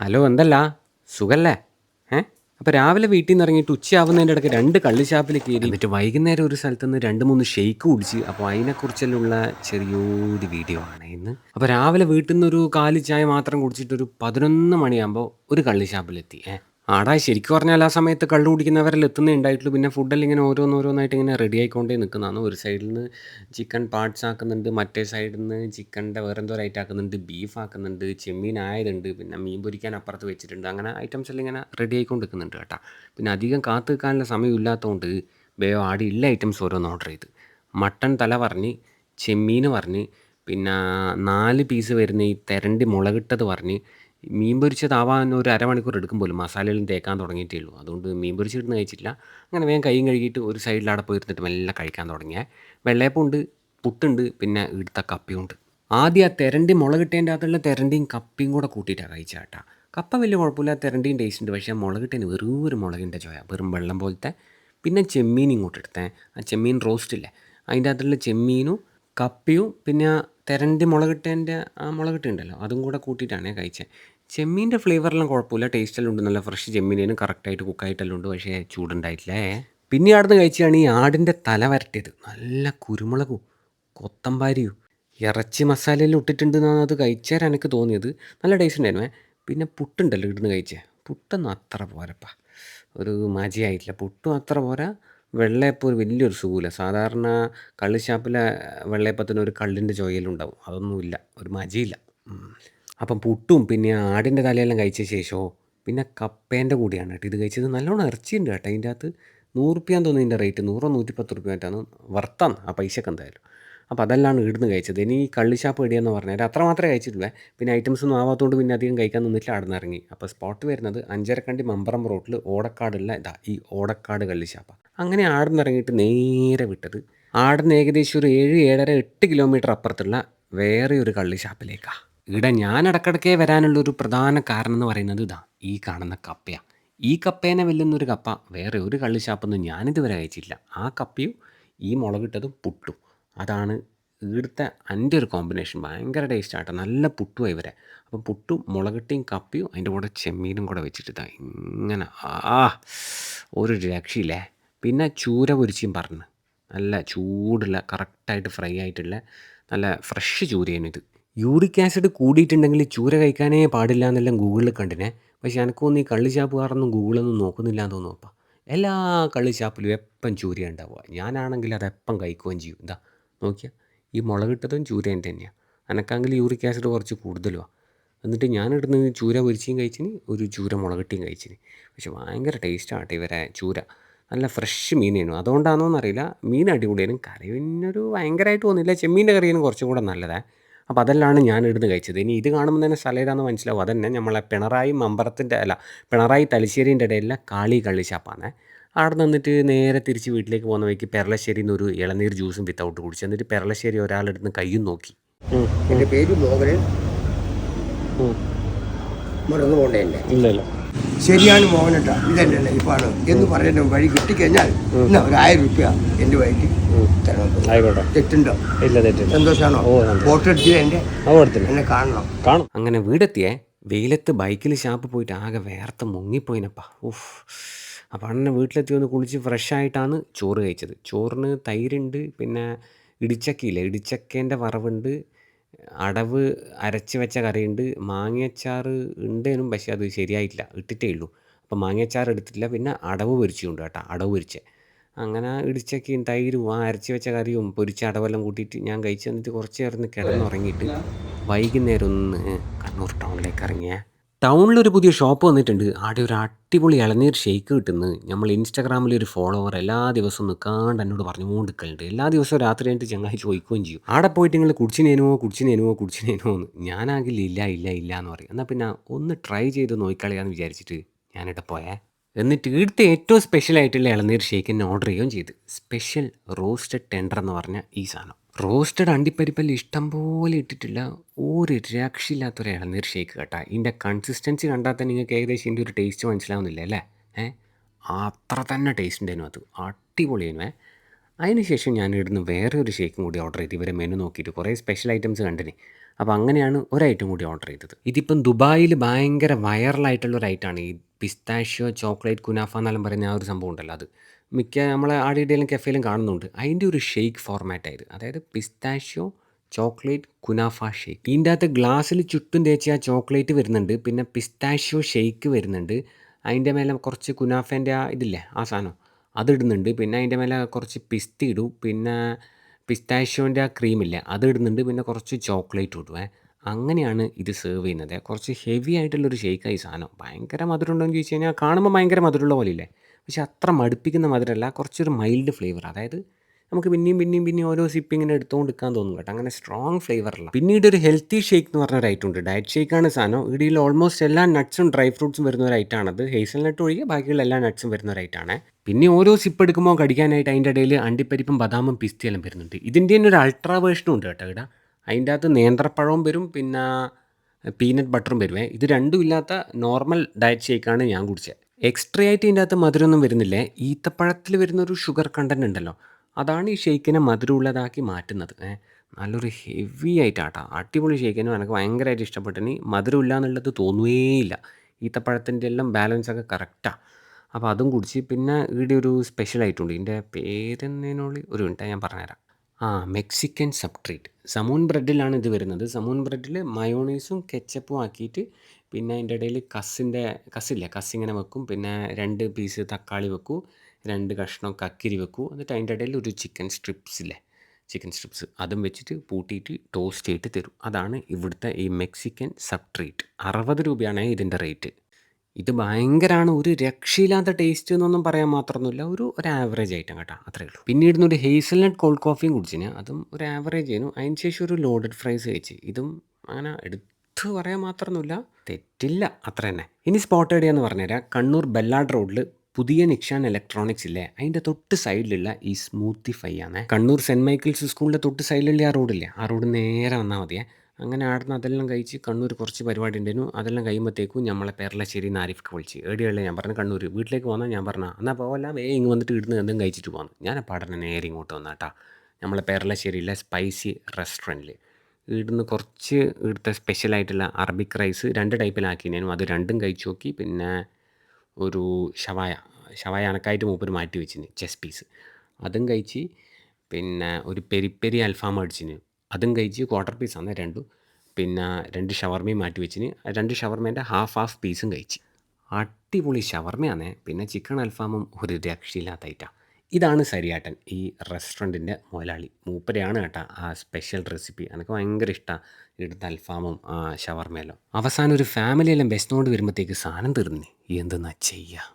Hello എന്തല്ല? സുഖല്ലേ? ഏ? അപ്പോൾ രാവിലെ വീട്ടിൽ നിന്ന് ഇറങ്ങിയിട്ട് ഉച്ചയാവുന്നതിന്റെ ഇടയ്ക്ക് രണ്ട് കള്ളിഷാപ്പിൽ കയറി എന്നിട്ട് വൈകുന്നേരം ഒരു സ്ഥലത്ത് നിന്ന് രണ്ട് മൂന്ന് ഷെയ്ക്ക് കുടിച്ച് അപ്പോൾ അതിനെക്കുറിച്ചെല്ലാം ചെറിയൊരു വീഡിയോ ആണ് ഇന്ന്. അപ്പോൾ രാവിലെ വീട്ടിൽ നിന്ന് ഒരു കാലി ചായ മാത്രം കുടിച്ചിട്ട് ഒരു പതിനൊന്ന് മണിയാകുമ്പോൾ ഒരു കള്ളിഷാപ്പിലെത്തി ഏ? ആടാ ശരിക്കും പറഞ്ഞാൽ ആ സമയത്ത് കള്ളു കുടിക്കുന്നവരിൽ എത്തുന്നേ ഉണ്ടായിട്ടുള്ളൂ. പിന്നെ ഫുഡെല്ലാം ഇങ്ങനെ ഓരോന്നോരോന്നായിട്ട് ഇങ്ങനെ റെഡി ആയിക്കൊണ്ടേ നിൽക്കുന്നതാണ്. ഒരു സൈഡിൽ നിന്ന് ചിക്കൻ പാർട്സ് ആക്കുന്നുണ്ട് മറ്റേ സൈഡിൽ നിന്ന് ചിക്കന്റെ വേറെ എന്തോ ഐറ്റം ആക്കുന്നുണ്ട് ബീഫ് ആക്കുന്നുണ്ട് ചെമ്മീൻ ആയതുണ്ട് പിന്നെ മീൻ പൊരിക്കാൻ അപ്പുറത്ത് വെച്ചിട്ടുണ്ട്. അങ്ങനെ ഐറ്റംസ് എല്ലാം ഇങ്ങനെ റെഡി ആയിക്കൊണ്ട് നിൽക്കുന്നുണ്ട് കേട്ടോ. പിന്നെ അധികം കാത്തു നിൽക്കാനുള്ള സമയം ഇല്ലാത്തതുകൊണ്ട് ആടി ഇല്ല ഐറ്റംസ് ഓരോന്ന് ഓർഡർ ചെയ്ത്. മട്ടൺ തല പറഞ്ഞ് ചെമ്മീൻ പറഞ്ഞ് പിന്നെ നാല് പീസ് വരുന്ന ഈ തെരണ്ടി മുളകിട്ടത് പറഞ്ഞ് മീൻ പൊരിച്ചതാവാൻ ഒരു അരമണിക്കൂർ എടുക്കും പോലും. മസാലയെല്ലാം തേക്കാൻ തുടങ്ങിയിട്ടേ ഉള്ളൂ. അതുകൊണ്ട് മീൻ പൊരിച്ചിരുന്ന് കഴിച്ചിട്ടില്ല. അങ്ങനെ വേഗം കൈയും കഴുകിയിട്ട് ഒരു സൈഡിൽ അവിടെ പോയിരുന്നിട്ട് മെല്ലെ കഴിക്കാൻ തുടങ്ങിയേ. വെള്ളയപ്പമുണ്ട് പുട്ടുണ്ട് പിന്നെ ഇടുത്ത കപ്പിയുണ്ട് ആദ്യം ആ തെരണ്ടി കിട്ടേന്റെ അകത്തുള്ള തെരണ്ടിയും കപ്പിയും കൂടെ കൂട്ടിയിട്ടാണ് കഴിച്ച കേട്ടാ. കപ്പ വലിയ കുഴപ്പമില്ല തെരണ്ടിയും ടേസ്റ്റ് ഉണ്ട്. പക്ഷേ മുളകിട്ടതിന് വെറും ഒരു മുളകിന്റെ ചോയ വെറും വെള്ളം പോലത്തെ. പിന്നെ ചെമ്മീൻ ഇങ്ങോട്ട് എടുത്തേ. ആ ചെമ്മീൻ റോസ്റ്റ് ഇല്ലേ? അതിന്റെ അകത്തുള്ള ചെമ്മീനും കപ്പിയും പിന്നെ തെരണ്ടി മുളകിട്ടതിന്റെ ആ മുളകിട്ടുണ്ടല്ലോ അതും കൂടെ കൂട്ടിയിട്ടാണ് കഴിച്ചത് ചെമ്മീന്റെ ഫ്ലേവറെല്ലാം കുഴപ്പമില്ല ടേസ്റ്റെല്ലാം ഉണ്ട് നല്ല ഫ്രഷ് ചെമ്മീനേനും കറക്റ്റായിട്ട് കുക്കായിട്ടെല്ലാം ഉണ്ട് പക്ഷേ ചൂടുണ്ടായിട്ടില്ലേ. പിന്നെ അവിടുന്ന് കഴിച്ചാണ് ഈ ആടിന്റെ തല വരട്ടിയത്. നല്ല കുരുമുളകും കൊത്തമ്പാരിയും ഇറച്ചി മസാലയെല്ലാം ഇട്ടിട്ടുണ്ടെന്നാണ് അത് കഴിച്ചാൽ എനിക്ക് തോന്നിയത്. നല്ല ടേസ്റ്റ് ഉണ്ടായിരുന്നു. പിന്നെ പുട്ടുണ്ടല്ലോ ഇവിടുന്ന് കഴിച്ചേ. പുട്ടൊന്നും അത്ര പോരപ്പാ. ഒരു മജയായിട്ടില്ല. പുട്ടും അത്ര പോരാ. വെള്ളയപ്പം ഒരു വലിയൊരു സുഖമില്ല സാധാരണ കള്ള് ഷാപ്പിലെ വെള്ളയപ്പത്തിന് ഒരു കള്ളിന്റെ ചുവയിലുണ്ടാവും അതൊന്നുമില്ല. ഒരു മജയില്ല അപ്പം പുട്ടും പിന്നെ ആടിന്റെ തലയെല്ലാം കഴിച്ച ശേഷമോ? പിന്നെ കപ്പേന്റെ കൂടിയാണ് കേട്ടോ ഇത് കഴിച്ചത്. നല്ലോണം ഇറച്ചിയുണ്ട് കേട്ടോ. അതിന്റെ അകത്ത് നൂറുപ്യാന്ന് തോന്നുന്നു ഇതിന്റെ റേറ്റ്. നൂറോ നൂറ്റിപ്പത്ത് റുപ്യ ആയിട്ടാണ് വർത്താണ് ആ പൈസക്ക് എന്തായാലും. അപ്പോൾ അതെല്ലാം ഇവിടുന്ന് കഴിച്ചത്. ഇനി ഈ കള്ളിശാപ്പ് പറഞ്ഞാൽ അത്ര മാത്രമേ കഴിച്ചിട്ടുള്ളൂ. പിന്നെ ഐറ്റംസ് ഒന്നും ആവാത്തതുകൊണ്ട് പിന്നെ അധികം കഴിക്കാൻ നിന്നിട്ടില്ല അവിടെ നിന്ന് ഇറങ്ങി. അപ്പോൾ സ്പോട്ട് വരുന്നത് അഞ്ചരക്കണ്ടി മമ്പറം റോട്ടിൽ ഓടക്കാടുള്ള ഇതാ ഈ ഓടക്കാട് കള്ളിഷാപ്പ് അങ്ങനെ നിന്ന് ഇറങ്ങിയിട്ട് നേരെ വിട്ടത് ആടുന്ന് ഏകദേശം ഒരു ഏഴ് ഏഴര എട്ട് കിലോമീറ്റർ അപ്പുറത്തുള്ള വേറെ ഒരു കള്ളി ഷാപ്പിലേക്കാണ് ഇവിടെ ഞാൻ ഇടക്കിടക്കേ വരാനുള്ള ഒരു പ്രധാന കാരണം എന്ന് പറയുന്നത് ഇതാ ഈ കാണുന്ന കപ്പയാണ് ഈ കപ്പേനെ വെല്ലുന്നൊരു കപ്പ വേറെ ഒരു കള്ളി ഷാപ്പൊന്നും ഞാനിതുവരെ കഴിച്ചിട്ടില്ല. ആ കപ്പയും ഈ മുളകിട്ടതും പുട്ടും. അതാണ് ഇവിടുത്തെ എന്റെ ഒരു കോമ്പിനേഷൻ ഭയങ്കര ടേസ്റ്റ് ആട്ടോ. നല്ല പുട്ടുമായി ഇവരെ. അപ്പം പുട്ടും മുളകിട്ടിയും കപ്പിയും അതിന്റെ കൂടെ ചെമ്മീനും കൂടെ വെച്ചിട്ട് ഇങ്ങനെ ആ ഒരു രക്ഷയില്ലേ? പിന്നെ ചൂര പൊരിച്ചും പറഞ്ഞു. നല്ല ചൂടുള്ള കറക്റ്റായിട്ട് ഫ്രൈ ആയിട്ടുള്ള നല്ല ഫ്രഷ് ചൂരയാണ് ഇത്. യൂറിക് ആസിഡ് കൂടിയിട്ടുണ്ടെങ്കിൽ ചൂര കഴിക്കാനേ പാടില്ല എന്നെല്ലാം ഗൂഗിളിൽ കണ്ടിനെ. പക്ഷേ എനിക്കൊന്നും ഈ കള്ളി ഷാപ്പുകാരൊന്നും ഗൂഗിളൊന്നും നോക്കുന്നില്ല എന്ന് തോന്നുന്നു അപ്പം എല്ലാ കള്ളി ചാപ്പിലും എപ്പം ചൂര ഉണ്ടാവുക? ഞാനാണെങ്കിൽ അതെപ്പം കഴിക്കുകയും ചെയ്യും. എന്താ നോക്കിയാൽ ഈ മുളകിട്ടതും ചൂരേന്റെ തന്നെയാണ് അനക്കാങ്കിൽ യൂറിക് ആസിഡ് കുറച്ച് കൂടുതലുമാണ് എന്നിട്ട് ഞാൻ ഞാനിടുന്ന ചൂര പൊരിച്ചും കഴിച്ചിന് ഒരു ചൂര മുളകിട്ടിയും കഴിച്ചിന്. പക്ഷെ ഭയങ്കര ടേസ്റ്റാണ് ഇവരെ ചൂര. നല്ല ഫ്രഷ് മീനായിരുന്നു അതുകൊണ്ടാണോ എന്നറിയില്ല മീൻ അടിപൊളിയായിരുന്നു. കറി പിന്നൊരു ഭയങ്കരമായിട്ട് തോന്നില്ല ചെമ്മീന്റെ കറിയാണ് കുറച്ചും കൂടെ നല്ലതാണ് അപ്പോൾ അതെല്ലാം ഞാൻ ഇടുന്ന് കഴിച്ചത്. ഇനി ഇത് കാണുമ്പോൾ തന്നെ സ്ഥലം ഏതാണെന്ന് മനസ്സിലാവും. അതന്നെ നമ്മളെ പിണറായി മമ്പറത്തിന്റെ അല്ല പിണറായി തലശ്ശേരിന്റെ ഇടയിലെ കാളി കള്ളിച്ചാപ്പാണ് അവിടെ നിന്നിട്ട് നേരെ തിരിച്ച് വീട്ടിലേക്ക് പോകുന്ന വഴിക്ക് പെരളശ്ശേരിയിൽ നിന്ന് ഒരു ഇളനീർ ജ്യൂസും വിത്തൗട്ട് കുടിച്ചു എന്നിട്ട് പെരളശ്ശേരി ഒരാളെടുത്ത് കയ്യും നോക്കി. എന്റെ പേര് മോഹനൻ. മറന്നു പോണ്ടേന്റെ ഇല്ല ഇല്ല. ശരിയാണ് മോഹനട്ടാ ഇതല്ലേ ഇപ്പാണ് എന്ന് പറയുന്ന വഴി കിട്ടിക്കഴിഞ്ഞാൽ എന്നാ ഒരു ആയിരം റുപ്യ എന്റെ വഴിക്ക് തെറ്റുണ്ടോ? സന്തോഷമാണോ എന്റെ എന്നെ കാണണം. കാണും. അങ്ങനെ വീടെത്തിയേ വെയിലത്ത് ബൈക്കിൽ ഷാപ്പ് പോയിട്ട് ആകെ വേർത്ത് മുങ്ങിപ്പോയിനപ്പാ. ഉഫ്. അപ്പോൾ അണ്ണനെ വീട്ടിലെത്തി ഒന്ന് കുളിച്ച് ഫ്രഷായിട്ടാണ് ചോറ് കഴിച്ചത്. ചോറിന് തൈരുണ്ട് പിന്നെ ഇടിച്ചക്കയില്ലേ? ഇടിച്ചക്കേന്റെ വറവുണ്ട് അടവ് അരച്ച് വെച്ച കറിയുണ്ട് മാങ്ങയച്ചാറ് ഉണ്ടേനും പക്ഷേ അത് ശരിയായിട്ടില്ല ഇട്ടിട്ടേ ഉള്ളൂ. അപ്പോൾ മാങ്ങയച്ചാർ എടുത്തിട്ടില്ല പിന്നെ അടവ് പൊരിച്ചുകൊണ്ട് കേട്ടോ അടവ് പൊരിച്ചേ. അങ്ങനെ ഇടിച്ചക്കയും തൈരും ആ അരച്ച് വെച്ച കറിയും പൊരിച്ച അടവെല്ലാം കൂട്ടിയിട്ട് ഞാൻ കഴിച്ച് എന്നിട്ട് കുറച്ച് നേരം കിടന്നുറങ്ങിയിട്ട് വൈകുന്നേരം ഒന്ന് കണ്ണൂർ ടൗണിലേക്ക് ഇറങ്ങിയ. ടൗണിലൊരു പുതിയ ഷോപ്പ് വന്നിട്ടുണ്ട്. ആടെ ഒരു അടിപൊളി ഇളനീർ ഷേക്ക് കിട്ടുന്നു. നമ്മൾ ഇൻസ്റ്റാഗ്രാമിൽ ഒരു ഫോളോവർ എല്ലാ ദിവസവും നിൽക്കാണ്ട് എന്നോട് പറഞ്ഞുകൊണ്ട് നിൽക്കലുണ്ട് എല്ലാ ദിവസവും രാത്രി കഴിഞ്ഞിട്ട് ചങ്ങായി ചോദിക്കുകയും ചെയ്യും. ആടെ പോയിട്ട് നിങ്ങൾ കുടിച്ചിനേനുവോ കുടിച്ചിനേനുവോ കുടിച്ചിനേനുവോ എന്ന്? ഞാനാകില്ല ഇല്ല ഇല്ല ഇല്ല എന്ന് പറയും. എന്നാൽ പിന്നെ ഒന്ന് ട്രൈ ചെയ്ത് നോക്കിക്കളയാന്ന് വിചാരിച്ചിട്ട് ഞാനിവിടെ പോയേ. എന്നിട്ട് ഇവിടുത്തെ ഏറ്റവും സ്പെഷ്യൽ ആയിട്ടുള്ള ഇളനീർ ഷേക്ക് തന്നെ ഓർഡർ ചെയ്യുകയും ചെയ്തു. സ്പെഷ്യൽ റോസ്റ്റഡ് ടെൻഡർ എന്ന് പറഞ്ഞ ഈ സാധനം. റോസ്റ്റഡ് അണ്ടിപ്പരിപ്പല്ല ഇഷ്ടം പോലെ ഇട്ടിട്ടില്ല. ഒരു രക്ഷയില്ലാത്തൊരു ഇളനീർ ഷേക്ക് കേട്ടോ. ഇതിന്റെ കൺസിസ്റ്റൻസി കണ്ടാൽ തന്നെ നിങ്ങൾക്ക് ഏകദേശം ഇതിന്റെ ഒരു ടേസ്റ്റ് മനസ്സിലാവുന്നില്ല അല്ലേ? ഏ? അത്ര തന്നെ ടേസ്റ്റ് ഉണ്ടായിരുന്നു അത്. അടിപൊളിയായിരുന്നു അതിന് ശേഷം ഞാൻ ഇവിടുന്ന് വേറെ ഒരു ഷേക്കും കൂടി ഓർഡർ ചെയ്ത്. ഇവരെ മെനു നോക്കിയിട്ട് കുറേ സ്പെഷ്യൽ ഐറ്റംസ് കണ്ടിന്. അപ്പോൾ അങ്ങനെയാണ് ഒരു ഐറ്റം കൂടി ഓർഡർ ചെയ്തത്. ഇതിപ്പം ദുബായിൽ ഭയങ്കര വൈറലായിട്ടുള്ള ഒരു ഐറ്റമാണ് ഈ പിസ്താഷ്യോ ചോക്ലേറ്റ് കുനാഫ എന്നെല്ലാം പറയുന്ന ആ ഒരു സംഭവം ഉണ്ടല്ലോ അത്. മിക്ക നമ്മളെ ആടിയിടയിലും കഫേയിലും കാണുന്നുണ്ട്. അതിന്റെ ഒരു ഷെയ്ക്ക് ഫോർമാറ്റായത് അതായത് പിസ്താഷ്യോ ചോക്ലേറ്റ് കുനാഫ ഷേക്ക്. ഇതിന്റെ അകത്ത് ഗ്ലാസ്സിൽ ചുറ്റും തേച്ച് ആ ചോക്ലേറ്റ് വരുന്നുണ്ട്. പിന്നെ പിസ്താഷ്യോ ഷേക്ക് വരുന്നുണ്ട്. അതിന്റെ മേലെ കുറച്ച് കുനാഫേന്റെ ആ ഇതില്ലേ ആ സാധനം അതിടുന്നുണ്ട് പിന്നെ അതിന്റെ മേലെ കുറച്ച് പിസ്തി ഇടും. പിന്നെ പിസ്താഷ്യോന്റെ ആ ക്രീമില്ലേ അതിടുന്നുണ്ട് പിന്നെ കുറച്ച് ചോക്ലേറ്റ് ഇടുവേ അങ്ങനെയാണ് ഇത് സെർവ് ചെയ്യുന്നത്. കുറച്ച് ഹെവി ആയിട്ടുള്ളൊരു ഷേക്കായി സാധനം. ഭയങ്കര മധുരം ഉണ്ടോ എന്ന് ചോദിച്ചു കഴിഞ്ഞാൽ കാണുമ്പോൾ ഭയങ്കര മധുരമുള്ള പോലെ ഇല്ലേ പക്ഷെ അത്ര മടുപ്പിക്കുന്ന മധുരമല്ല കുറച്ചൊരു മൈൽഡ് ഫ്ലേവർ അതായത് നമുക്ക് പിന്നെയും പിന്നെയും പിന്നെയും ഓരോ സിപ്പ് ഇങ്ങനെ എടുത്തുകൊണ്ട് എടുക്കാൻ തോന്നും കേട്ടോ. അങ്ങനെ സ്ട്രോങ് ഫ്ലേവറല്ല പിന്നീട് ഒരു ഹെൽത്തി ഷേക്ക് എന്ന് പറഞ്ഞ ഒരു ഐറ്റം ഉണ്ട്. ഡയറ്റ് ഷേക്കാണ് സാധനം. ഇടയിൽ ഓൾമോസ്റ്റ് എല്ലാ നട്ട്സും ഡ്രൈ ഫ്രൂട്ട്സും വരുന്ന ഒരു ഐറ്റാണത് ഹേസൽ നട്ട് ഒഴികെ ബാക്കിയുള്ള എല്ലാ നട്ട്സും വരുന്ന ഒരു ഐറ്റാണ് പിന്നെ ഓരോ സിപ്പ് എടുക്കുമ്പോൾ കടിക്കാനായിട്ട് അതിന്റെ ഇടയിൽ അണ്ടിപ്പരിപ്പും ബദാമും പിസ്തിയെല്ലാം വരുന്നുണ്ട്. ഇതിന്റെ തന്നെ ഒരു അൾട്രാ വേർഷനും ഉണ്ട് കേട്ടോ ഇവിടെ. അതിന്റെ അകത്ത് നേന്ത്രപ്പഴവും വരും പിന്നെ പീനട്ട് ബട്ടറും വരുവേ. ഇത് രണ്ടും ഇല്ലാത്ത നോർമൽ ഡയറ്റ് ഷേക്കാണ് ഞാൻ കുടിച്ചത്. എക്സ്ട്രാ ആയിട്ട് ഇതിന്റെ അകത്ത് മധുരമൊന്നും വരുന്നില്ലേ. ഈത്തപ്പഴത്തിൽ വരുന്ന ഒരു ഷുഗർ കണ്ടന്റ് ഉണ്ടല്ലോ. അതാണ് ഈ ഷേക്കിനെ മധുരമുള്ളതാക്കി മാറ്റുന്നത്. ഏ നല്ലൊരു ഹെവി ആയിട്ടാട്ടോ. അടിപൊളി ഷേക്കിനും എനിക്ക് ഭയങ്കരമായിട്ട് ഇഷ്ടപ്പെട്ടിനി മധുരമില്ല എന്നുള്ളത് തോന്നുകയേയില്ല ഈത്തപ്പഴത്തിന്റെ എല്ലാം ബാലൻസൊക്കെ കറക്റ്റാണ് അപ്പോൾ അതും കുടിച്ച് പിന്നെ ഇവിടെ ഒരു സ്പെഷ്യൽ ആയിട്ടുണ്ട്. ഇതിന്റെ പേരെന്നതിനുള്ളിൽ ഒരു മിനിറ്റ് ഞാൻ പറഞ്ഞുതരാം. ആ മെക്സിക്കൻ സബ്ട്രീറ്റ് സമൂൺ ബ്രെഡിലാണ് ഇത് വരുന്നത്. സമൂൺ ബ്രെഡിൽ മയോണൈസും കെച്ചപ്പും ആക്കിയിട്ട് പിന്നെ അതിന്റെ ഇടയിൽ കസ്സിന്റെ കസ്സില്ലേ കസ് ഇങ്ങനെ വെക്കും. പിന്നെ രണ്ട് പീസ് തക്കാളി വെക്കും രണ്ട് കഷ്ണം കക്കിരി വെക്കും. എന്നിട്ട് അതിന്റെ ഇടയിൽ ഒരു ചിക്കൻ സ്ട്രിപ്സ് ഇല്ലേ ചിക്കൻ സ്ട്രിപ്സ് അതും വെച്ചിട്ട് പൂട്ടിയിട്ട് ടോസ്റ്റ് ചെയ്തിട്ട് തരും. അതാണ് ഇവിടുത്തെ ഈ മെക്സിക്കൻ സബ് ട്രീറ്റ് അറുപത് രൂപയാണ് ഇതിന്റെ റേറ്റ് ഇത് ഭയങ്കരമാണ് ഒരു രക്ഷയില്ലാത്ത ടേസ്റ്റ് എന്നൊന്നും പറയാൻ മാത്രമൊന്നുമില്ല. ഒരു ഒരു ആവറേജ് ഐറ്റം കേട്ടോ അത്രേ ഉള്ളൂ. പിന്നീട് ഒരു ഹേസൽനട്ട് കോൾഡ് കോഫിയും കുടിച്ചിന്. അതും ഒരു ആവറേജ് ആയിരുന്നു. അതിന് ശേഷം ഒരു ലോഡഡ് ഫ്രൈസ് കഴിച്ച്. ഇതും അങ്ങനെ എടുത്ത് പറയാൻ മാത്രമൊന്നുമില്ല. തെറ്റില്ല. അത്ര തന്നെ. ഇനി സ്പോട്ട് എവിടെയാന്ന് പറഞ്ഞുതരാം. കണ്ണൂർ ബെല്ലാഡ് റോഡിൽ പുതിയ നിക്ഷാൻ ഇലക്ട്രോണിക്സ് ഇല്ലേ? അതിന്റെ തൊട്ട് സൈഡിലുള്ള ഈ സ്മൂത്തി ഫൈ ആണ്. കണ്ണൂർ സെന്റ് മൈക്കിൾസ് സ്കൂളിന്റെ തൊട്ട് സൈഡിലുള്ള ആ റോഡില്ലേ ആ റോഡ് നേരെ വന്നാൽ മതിയേ. അങ്ങനെ ആടുന്ന അതെല്ലാം കഴിച്ച് കണ്ണൂർ കുറച്ച് പരിപാടി ഉണ്ടായിരുന്നു അതെല്ലാം കഴിയുമ്പോഴത്തേക്കും നമ്മളെ പേരളശ്ശേരി നാരിഫ്ക്ക് വിളിച്ച്. ഏടിയുള്ള ഞാൻ പറഞ്ഞു കണ്ണൂർ വീട്ടിലേക്ക് പോന്നാൽ ഞാൻ പറഞ്ഞു. എന്നാൽ പോകല്ല വേ ഇങ്ങ് വന്നിട്ട് ഇടുന്ന് എന്തും കഴിച്ചിട്ട് പോകുന്നു ഞാൻ പാടനെ നേരെ ഇങ്ങോട്ട് വന്നാട്ടാ. നമ്മളെ പേരളശ്ശേരിയിലെ സ്പൈസി റെസ്റ്റോറന്റിൽ ഇവിടുന്ന് കുറച്ച് ഇവിടുത്തെ സ്പെഷ്യലായിട്ടുള്ള അറബിക് റൈസ് രണ്ട് ടൈപ്പിലാക്കിനേനും അത് രണ്ടും കഴിച്ചു നോക്കി. പിന്നെ ഒരു ഷവായ ഷവായ അനക്കായിട്ട് മൂപ്പർ മാറ്റി വെച്ചിന് ചെസ് പീസ് അതും കഴിച്ച് പിന്നെ ഒരു പെരിപ്പെരി പെരി അൽഫാം അടിച്ചിന്. അതും കഴിച്ച് ക്വാർട്ടർ പീസ് ആണ് രണ്ടും. പിന്നെ രണ്ട് ഷവർമയും മാറ്റി വെച്ചിന്. രണ്ട് ഷവർമേന്റെ ഹാഫ് ഹാഫ് പീസും കഴിച്ച്. അടിപൊളി ഷവർമയാണ് പിന്നെ ചിക്കൻ അൽഫാമും ഒരു രക്ഷയില്ലാത്ത ഐറ്റാണ് ഇതാണ് സരിയാട്ടൻ ഈ റെസ്റ്റോറന്റിന്റെ മുതലാളി. മൂപ്പരെയാണ് കേട്ടോ ആ സ്പെഷ്യൽ റെസിപ്പി എനിക്ക് ഭയങ്കര ഇഷ്ടമാണ് ഇവിടുത്തെ അൽഫാമും ഷവർമയെല്ലാം. അവസാനം ഒരു ഫാമിലിയെല്ലാം ബെസ്റ്റിനോട് വരുമ്പോഴത്തേക്ക് സാധനം തീർന്നേ. എന്തെന്നാ ചെയ്യുക